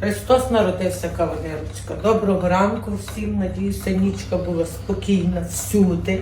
Христос народився, кавалерочка. Доброго ранку всім. Надіюся, нічка була спокійна всюди.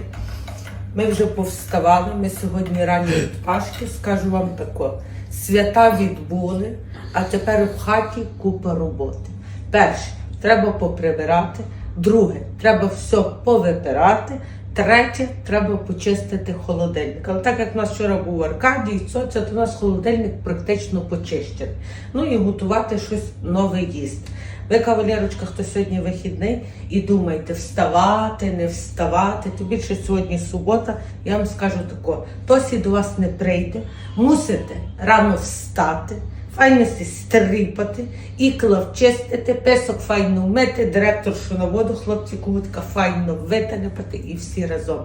Ми вже повставали. Ми сьогодні ранні від Пашки. Скажу вам тако: свята відбули, а тепер в хаті купа роботи. Перше, треба поприбирати. Друге, треба все повипирати. Третє, треба почистити холодильник. Але так як у нас вчора був Аркадій, це то у нас холодильник практично почищений. Ну і готувати щось нове їсти. Ви, кавалерочка, хто сьогодні вихідний, і думаєте, вставати, не вставати. Тим більше сьогодні субота, я вам скажу тако, Тосі до вас не прийде, мусите рано встати, файно сі стріпати, ікла вчистити, песок файно вмити, директоршу на воду, хлопці кутка файно виталяпати і всі разом.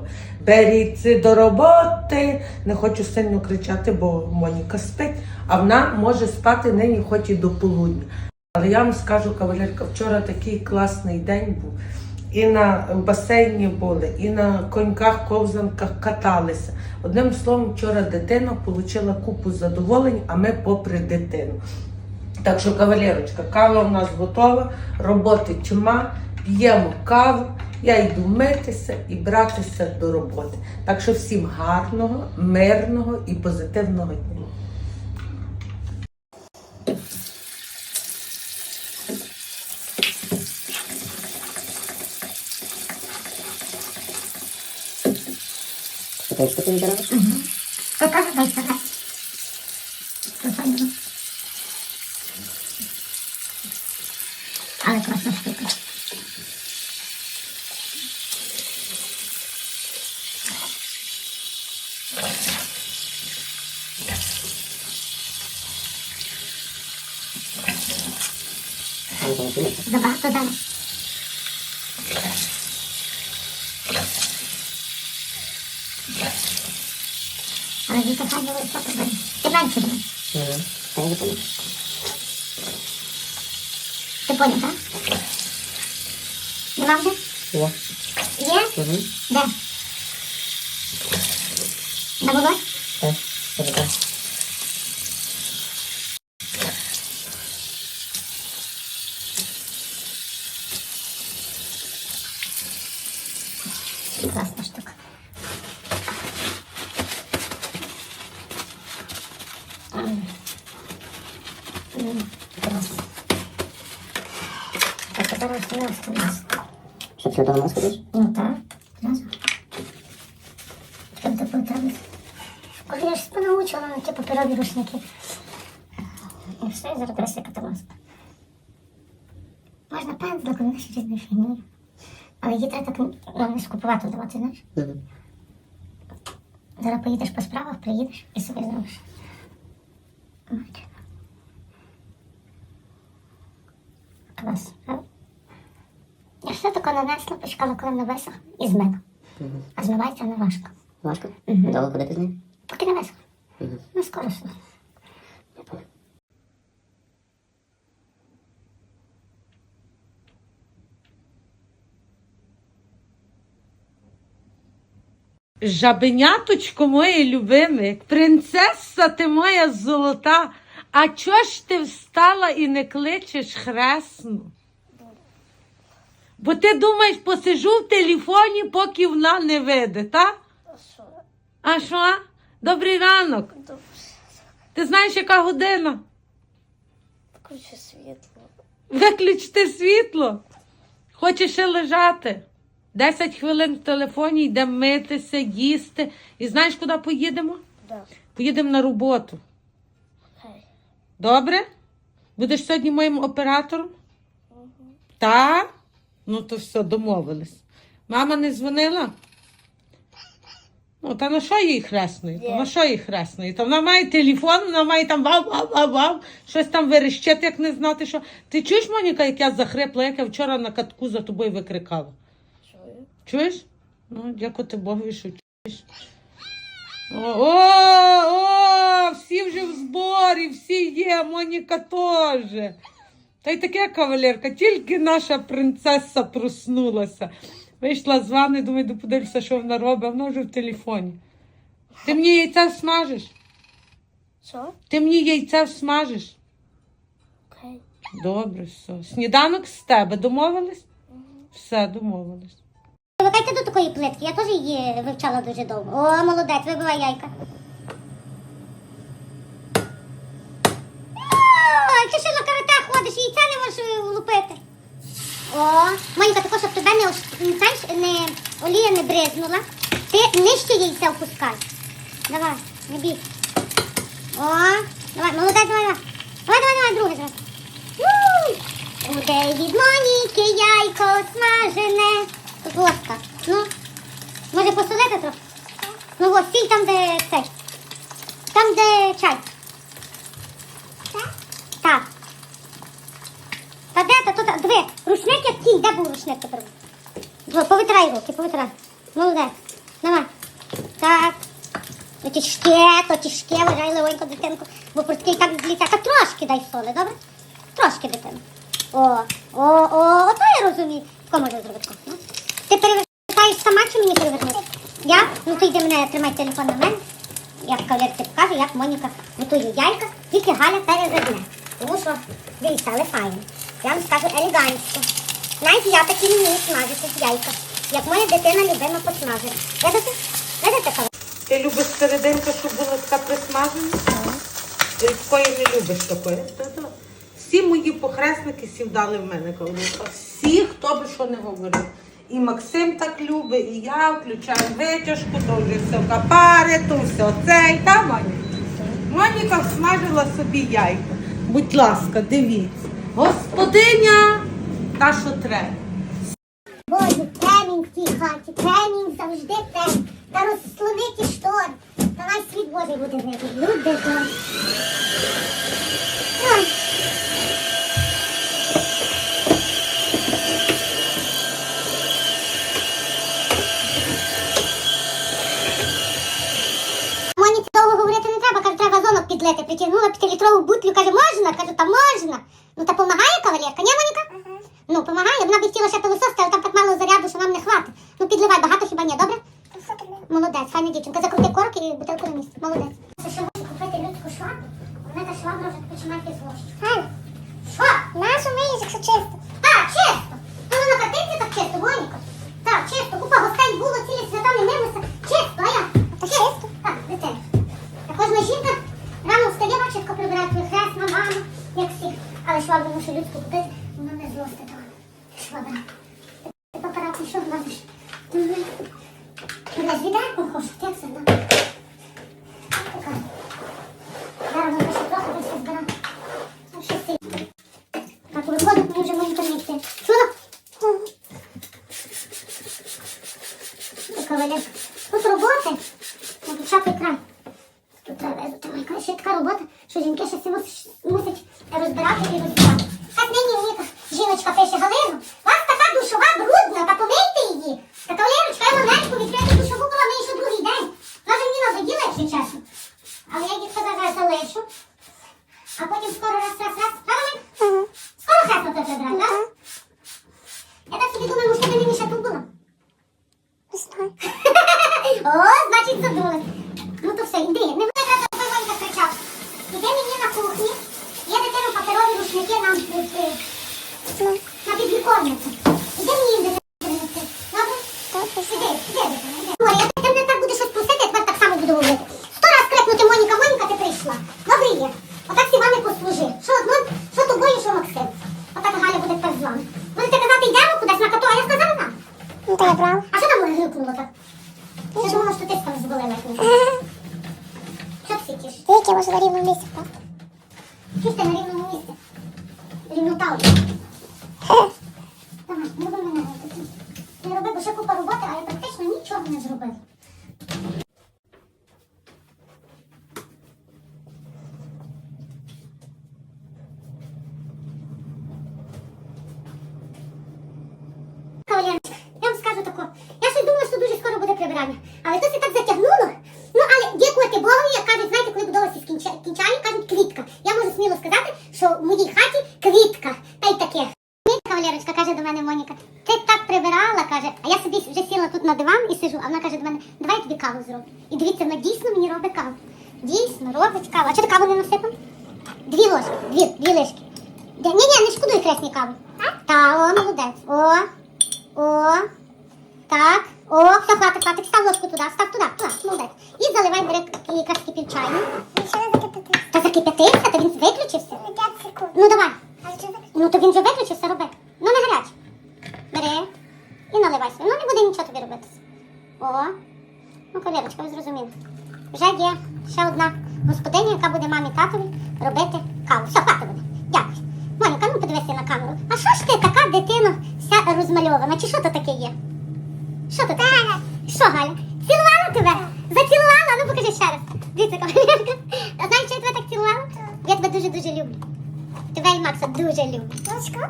Беріться до роботи. Не хочу сильно кричати, бо Моніка спить, а вона може спати нині хоч і до полудня. Але я вам скажу, кавалерка, вчора такий класний день був. І на басейні були, і на коньках, ковзанках каталися. Одним словом, вчора дитина отримала купу задоволень, а ми попри дитину. Так що, кавалерочка, кава у нас готова, роботи тьма, п'ємо каву, я йду митися і братися до роботи. Так що всім гарного, мирного і позитивного дня. Такої штуки не робиш? То теж. То файно. Але класна штука. Забагато далі. Діти файно високо далі. Ти менше далі. Угу. Та я не помню. Ти поняв, так? Нема вже? Є. Є? Угу. Де? На волос? Так. Так. Класна штука. М. М, клас. Ось не. Що ти вдома сходиш? Ну так, зразу. Щоб доплутались. Ой, я ж понаучила на ті паперові рушники. І все, і зараз розсипати маску. Можна пензликом, ще різною фігнею. Але її треба так ну, не скупувати давати, знаєш. Угу. Зараз поїдеш по справах, приїдеш і собі зробиш. Клас. правда? Я все таке нанесла, почекала, коли вона висохне, і змила. Угу. А змивається не важко. Важко? Мгм. Довго ходити з? Поки не висохне. Угу. Ну, скоро все. Жабеняточко моє любиме, принцеса ти моя золота. А чого ж ти встала і не кличеш хресну? Бо ти думаєш, посижу в телефоні, поки вона не вийде, так? А що? Добрий ранок. Ти знаєш, яка година? Включи світло. Виключити світло. Хочеш ще лежати? Десять хвилин в телефоні, йдемо митися, їсти. І знаєш, куди поїдемо? Да. Поїдемо на роботу. Хай. Добре? Будеш сьогодні моїм оператором? Так? Ну то все, домовились. Мама не дзвонила? Ну, та на що їй хресної? Та на що їй хресної? Та вона має телефон, вона має там вав вав вав вав щось там верещати, як не знати, що. Ти чуєш, Моніка, як я захрипла, як я вчора на катку за тобою викрикала? Чую. Чуєш? Ну, дякувати Богові, що чуєш. О, о, о, всі вже в зборі, всі є, Моніка теж. Та й таке кавалерка, тільки наша принцеса проснулася. Вийшла з ванни, думаю, йду подивлюся, що вона робить, а вона вже в телефоні. Ти мені яйця смажеш? Що? Ти мені яйця смажеш? Окей. Добре, все. Сніданок з тебе домовились? Все, домовились. Привикайте до такої плитки, я теж її вивчала дуже довго. О, молодець, вибивай яйка. О, якщо ще на карате ходиш, яйця не можеш влупити. О, Монька, тако, щоб тебе не, знаєш, не олія не бризнула. Ти нижче яйця впускай. Давай, не бій. О, давай, молодець, давай, давай. Давай, давай, давай, друге зараз. Уй! Буде від Моніки яйко смажене. Тут ложка. Ну, може посолити трохи? Ну ось, сіль там, де цей. Там, де чай. Так. Та де та тут? Диви, як де був рушник тепер? Во, Повитирай руки, повитирай. Молодець. Давай. Так. То тяжке, то тяжке, вважай легонько дитинку, бо портки так зліться. Та трошки дай соли, добре? Трошки дитину. О, о, о, ото я розумію. Тако можна зробити. Ну. Ти перевертаєш сама чи мені перевернути? Я? Ну ти йди мене, тримай телефон на мене. Я в кавалерці покажу, як Моніка готує яйка, тільки Галя переверне. Тому що, дивіться, файно. Я вам скажу елегантсько. Навіть я такі не вмію смажити яйка, як моя дитина любима посмажить. Видите? Видите, кавалерці? Ти любиш серединка, щоб була така присмажена? Ти такої не любиш такої. Та-та. Всі мої похресники сівдали в мене кавалерка. Всі, хто би що не говорив. І Максим так любить, і я включаю витяжку, то вже все капари, то все цей. Та, Моніка? Моніка смажила собі яйка. Будь ласка, дивіться. Господиня, та що треба. Боже, темінь в тій хаті, темінь завжди темінь. Та розслониті штори. Та най світ Божий буде видно. Люди зонок підлити. Притягнула п'ятилітрову бутлю, каже, можна? Кажу, та можна. Ну та помагає кавалерка, ні, Моніка? Ну, помагає, вона б хотіла ще пилососити, але там так мало заряду, що нам не хватить. Ну підливай, багато хіба ні, добре? Молодець, файна дівчинка. Закрути корки і бутилку на місце. Молодець. Це ще можна купити людську швабру, вона та швабра вже починає злощити. Галя, що? Нашу миєш, якщо чисто. Так, чисто. Ну, на картинці так чисто, Моніка. Так, чисто. Купа гостей було, цілі свята не милися. Чисто, а я? Так, чисто. Так, дитина. Та кожна жінка рано встає, бачить, як прибирає твій хрест, мама, як всіх. Але швабру мушу людську купити, вона не злости того. Швабра. Ти папарат, що робиш? Я з відерком хочу, як це так? Така. Зараз ми ще трохи десь збираємо. Ну, ще сильно. Так, виходить, ми вже можемо не йти. Чула? Така валя. Тут роботи. Ну, тут шапий край. Тут треба, тут яка ще така робота, що жінки ще мусять, розбирати і розбирати. Так нині мені жіночка пише Галину, вас така душова брудна, та помийте її. Та кавалерочка, я легенько відкрити душову була мені ще другий день. Вона вже мені надоїла, якщо чесно. Але я дітка зараз залишу. А потім скоро раз, раз, раз. Правильно? Скоро хресно це прибрати, так? Я так собі думаю, може, ти мені ще тут була? О, значить, задули. Ну то все, йди. Не буде треба Ванька кричав. Іди мені на кухні. Я дитину паперові нам е, на підвіконницю. Іди мені їм дитину. Добре? Іди, іди, дитина, я так буду щось я тепер так само буду говорити. Сто раз крикнути Моніка, Моніка, ти прийшла. Добре є. Отак всі послужи. Що одно, що тобою, що буде на кату, а я сказала. Ну. А що там грюкнуло так? Я думала, там ти на рівному Рівнотау. Давай, не роби мене. Не роби, бо ще купа роботи, а я практично нічого не зробив. Кавалерочка, я вам скажу тако. Я ще думала, що дуже скоро буде прибирання. Але то це так затягнуло. Ну, але дякувати Богу, як кажуть, знаєте, коли будовасті кінчає, кажуть квітка. Я можу сміло сказати, що в моїй хаті квітка. Та й таке. Ні, Кавалерочка каже до мене Моніка, ти так прибирала, каже, а я собі вже сіла тут на диван і сижу, а вона каже до мене, давай я тобі каву зроблю. І дивіться, вона дійсно мені робить каву. Дійсно, робить каву. А чого ти каву не насипав? Дві ложки, дві, дві лишки. Ні, ні, не шкодуй хресні каву. Та, о, молодець. О, о, так. О, все, хватить, хватить. Став ложку туди, став туди, туди, молодець. І заливай, бери к- якраз кипів чайник. Ще не закипятився. Та закипятився, та він виключився. Ну давай. Вже закипятився. Ну то він вже виключився, роби. Буде нічого. О. Ну, колірочка, ви зрозуміли. Вже є ще одна господиня, яка буде мамі татові робити каву. Все, хватить буде. Дякую. Моніка, ну подивися на камеру. А що ж ти така дитина вся розмальована? Чи що то таке є? Що то таке? Що, Галя? Цілувала тебе? Зацілувала? Ну покажи ще раз. Дивіться, кавалерка. А знаєш, що я тебе так цілувала? Я тебе дуже-дуже люблю. Тебе і Макса дуже люблю. Ложка?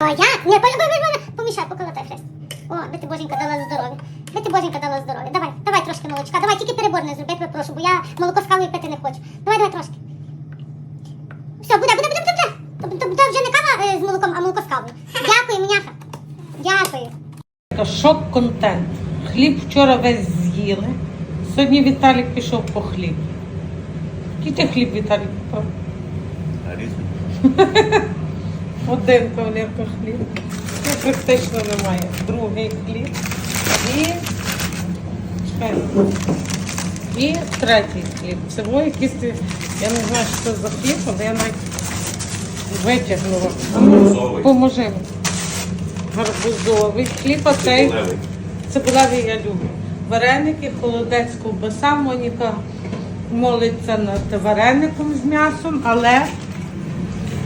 О, як? Не, помішай, поколотай хрест. О, би ти боженька дала здоров'я. Би ти боженька дала здоров'я. Давай, давай трошки молочка. Давай, тільки перебор не зроби, я прошу, бо я молоко з кавою пити не хочу. Давай, давай трошки. Все, буде, буде, буде, буде. То, то, то вже не кава е, з молоком, а молоко з кавою. Дякую, мняха. Дякую. Шок-контент. Хліб вчора весь з'їли. Сьогодні Віталік пішов по хліб. Який ти хліб Віталік купив? Один кавалерка хліб. Ну, практично немає. Другий хліб. І. І третій хліб. Во якийсь. Я не знаю, що це за хліб, але я навіть витягнула. Гарбузовий. Поможи. Гарбузовий хліб, а цей. Цибулевий я люблю. Вареники, холодець, ковбаса. Моніка молиться над вареником з м'ясом, але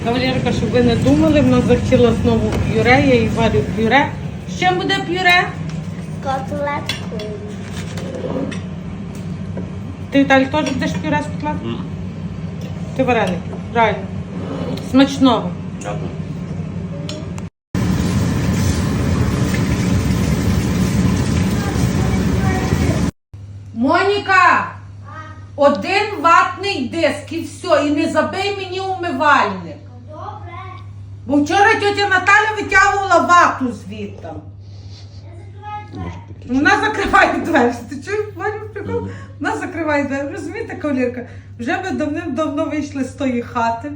кавалерка, щоб ви не думали, вона захотіла знову пюре, я їй варю пюре. З чим буде пюре? Котлетку. Ти Віталій теж будеш пюре з котлет? Ти вареники, правильно. Смачного. Дякую. Моніка! Один ватний диск і все, і не забий мені умивальник. Бо вчора тетя Наталя витягувала вату звідти. Вона закриває двері. Ти чуєш, Ваню, прикол? Вона закриває двері. Розумієте, кавалерка? Вже ми давним-давно вийшли з тої хати.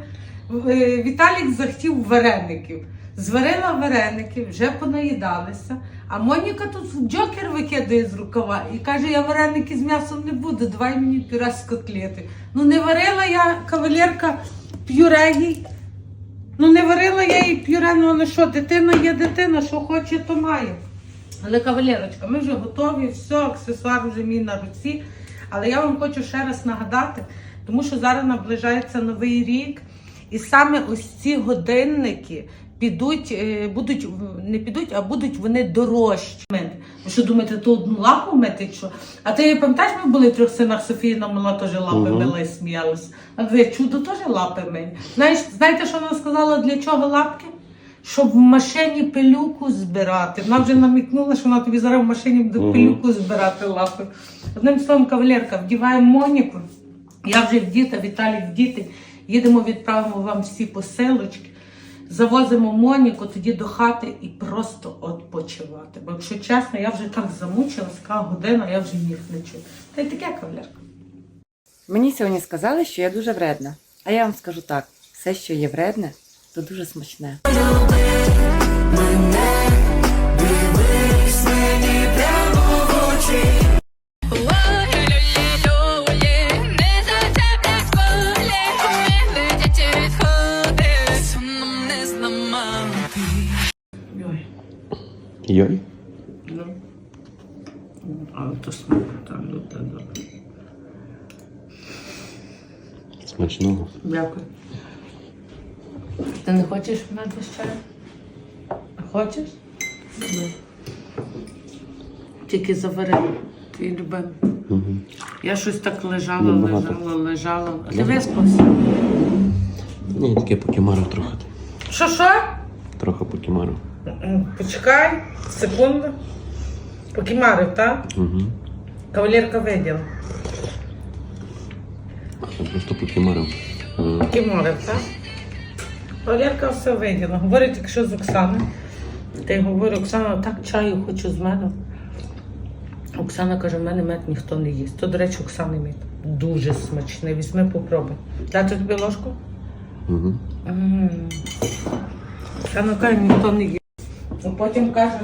Е, Віталік захотів вареників. Зварила вареники, вже понаїдалися. А Моніка тут джокер викидає з рукава і каже, я вареники з м'ясом не буду, давай мені пюре з котлети. Ну не варила я кавалерка пюре їй. Ну не варила я їй пюре, ну але що, дитина є дитина, що хоче, то має. Але кавалерочка, ми вже готові, все, аксесуар вже мій на руці. Але я вам хочу ще раз нагадати, тому що зараз наближається новий рік, і саме ось ці годинники підуть, е, будуть не підуть, а будуть вони дорожчі. Ви що думаєте, то одну лапу мити? чи Що? А ти пам'ятаєш, ми були в трьох синах Софіїна мала теж лапи мила і сміялась. А ви чудо теж лапи мить. Знаєш, знаєте, що вона сказала, для чого лапки? Щоб в машині пилюку збирати. Вона вже намікнула, що вона тобі зараз в машині буде пилюку збирати лапи. Одним словом, кавалерка, вдіваємо Моніку. Я вже вдіта, Віталій вдіти. Їдемо, відправимо вам всі посилочки. Завозимо Моніку тоді до хати і просто відпочивати. Бо якщо чесно, я вже так замучилась, така година, я вже ніг не чую. Та й таке кавалерка. Мені сьогодні сказали, що я дуже вредна. А я вам скажу так: все, що є вредне, то дуже смачне. Смакота, люта добре. Смачного. Дякую. Ти не хочеш з чаю? Хочеш? Ну. Тільки завари. Твій любимий. Угу. Я щось так лежала, Небагато. лежала, лежала. А ти виспався? Ні, таке покемарив трохи. Що, що? Трохи покемарив. Почекай, секунду. Покімарив, так? Угу. Кавалерка виділа. Я просто покемарив. Е, Покімарив, так? Кавалерка все виділа. Говорить, якщо з Оксаною. Та й говорю, Оксана, так чаю хочу з медом. Оксана каже, в мене мед ніхто не їсть. То, до речі, Оксани мед. Дуже смачний. Візьми, попробуй. Дати тобі ложку? Угу. Ну каже, ніхто не їсть. Ну, Потім каже,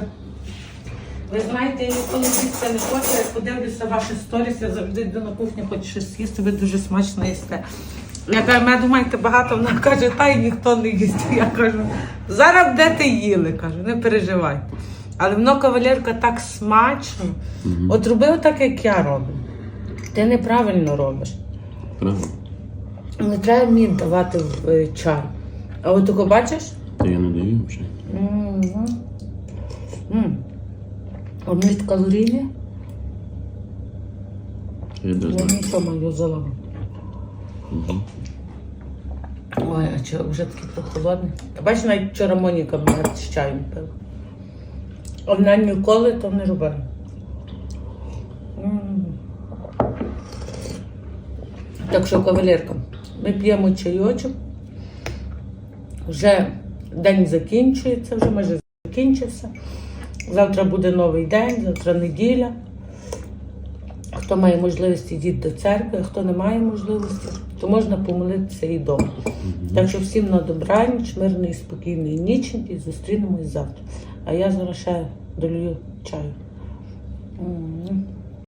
ви знаєте, я ніколи їсти не хочу, я подивлюся ваші сторіс, я завжди йду на кухню, хочу щось їсти, ви дуже смачно їсте. Я кажу, мене думаєте багато, вона каже, та й ніхто не їсть. Я кажу, зараз будете їли, кажу, не переживайте. Але воно кавалерка так смачно. От роби так, як я роблю. Ти неправильно робиш. Правда? Не треба мені давати в е, чай. А от тако бачиш? Та я не даю взагалі. Мгм. М. Вони не знаю. вони що маю залом. Мгм. Ой, а чи вже такий прохолодний. Та Бачиш, навіть вчора Моніка мене з чаєм пила. А вона ніколи то не робила. Так що, кавалерка, ми п'ємо чайочок. Вже день закінчується, вже майже закінчився. Завтра буде новий день, завтра неділя. Хто має можливість, йдіть до церкви, а хто не має можливості, то можна помолитися і вдома. Так що всім на добраніч, мирної, спокійної нічі і зустрінемось завтра. А я зараз ще долюю чаю.